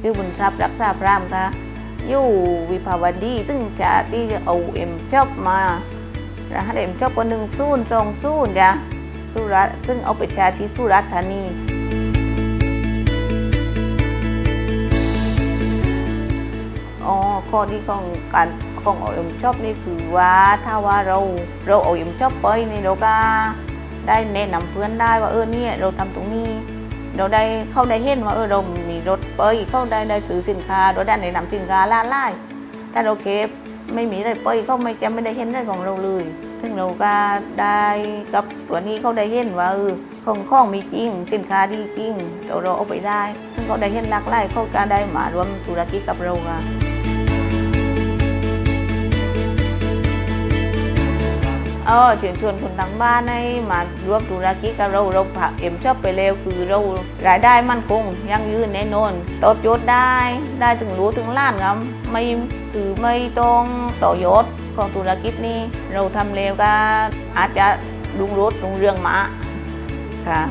ชื่อบุญทรัพย์รักษาพรามค่ะอยู่วิภาวดีซึ่งจะที่จะเอาเอ็มชอบมารหัสเอ็มชอบก็หนึ่งศูนย์สองศูนย์จ้ะสุรัตซึ่งเอาไปช้ที่สุรัตธานีอ๋อข้อดีของการของเอาเอ็มชอบนี่คือว่าถ้าว่าเราเราเอาเอ็มชอบไปนี่เราก็ได้แนะนำเพื่อนได้ว่าเออเนี่ยเราทำตรงนี้ เราได้เข้าได้เห็นว่าเออเรามี รถไปเข้าได้ได้ซื้อสินค้ารถได้ในนำสินค้าล่าไล่ถ้าเราเคฟไม่มีอะไรไปเขาไม่จะไม่ได้เห็นได้ของเราเลย ซึ่งเราก็ได้กับตัวนี้เขาได้เห็นว่าเออของข้องมีจริง สินค้าดีจริงเราเราเอาไปได้ซึ่งเขาได้เห็นหลากไล่เขาก็ได้มารวมธุรกิจกับเราค่ะ ออเชิญชวนคนทางบ้านให้มาร่วมธุรกิจกับเราเราผักเอ็มชอบไปเร็วคือเรารายได้มั่นคงยั่งยืนแน่นอนตอบโจทย์ได้ได้ถึงรู้ถึงล้านครับไม่ถือไม่ต้องต่อยศของธุรกิจนี้เราทำเร็วก็อาจจะลุงรถลุงเรื่องมาค่ะ